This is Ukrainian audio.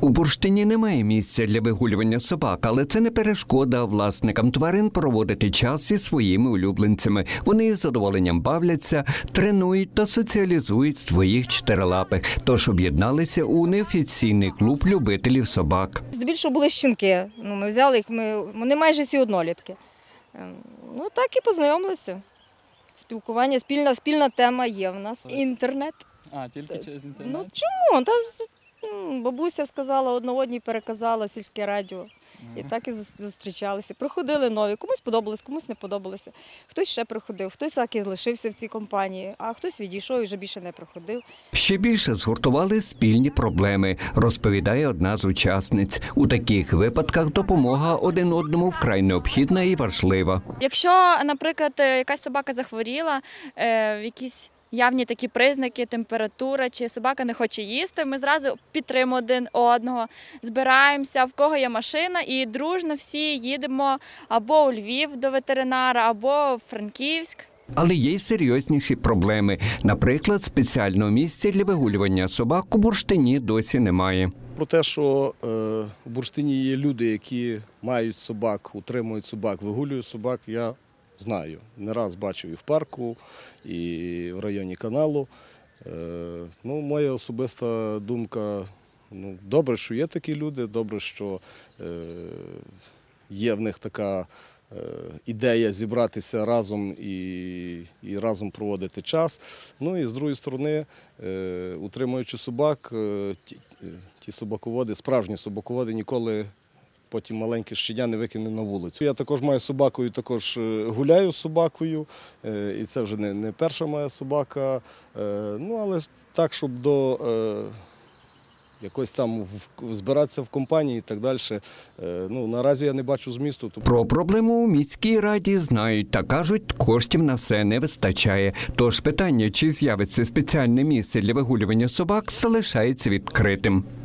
У бурштині немає місця для вигулювання собак, але це не перешкода власникам тварин проводити час зі своїми улюбленцями. Вони з задоволенням бавляться, тренують та соціалізують своїх чотирилапих. Тож об'єдналися у неофіційний клуб любителів собак. Здебільшого були щенки. Ну, ми взяли їх, ми, вони майже всі однолітки. Ем, Ну так і познайомилися. Спілкування, спільна, спільна тема є в нас. Інтернет. А, тільки через інтернет? Ну чому? Та бабуся сказала, одна одній переказала сільське радіо. І так і зустрічалися. Приходили нові, комусь подобалось, комусь не подобалося. Хтось ще приходив, хтось так і залишився в цій компанії, а хтось відійшов і вже більше не приходив. Ще більше згуртували спільні проблеми, розповідає одна з учасниць. У таких випадках допомога один одному вкрай необхідна і важлива. Якщо, наприклад, е, якась собака захворіла, е, якісь явні такі признаки, температура, чи собака не хоче їсти, ми зразу підтримуємо один одного, збираємося, в кого є машина, і дружно всі їдемо або у Львів до ветеринара, або в Франківськ. Але є й серйозніші проблеми. Наприклад, спеціального місця для вигулювання собак у бурштині досі немає. Про те, що е, в бурштині є люди, які мають собак, утримують собак, вигулюють собак, я знаю. Не раз бачив і в парку, і в районі каналу. Е, ну, моя особиста думка, ну, добре, що є такі люди, добре, що е, є в них така е, ідея зібратися разом і, і разом проводити час. Ну і з другої сторони, утримуючи собак, ті собаководи, справжні собаководи ніколи. Потім маленьке щеня не викине на вулицю. Я також маю собаку і також е, гуляю з собакою. е, І це вже не, не перша моя собака. Е, Ну, але так, щоб до якось там збиратися в компанії і так далі. Ну, наразі я не бачу змісту. Про проблему у міській раді знають та кажуть, коштів на все не вистачає. Тож питання, чи з'явиться спеціальне місце для вигулювання собак, залишається відкритим.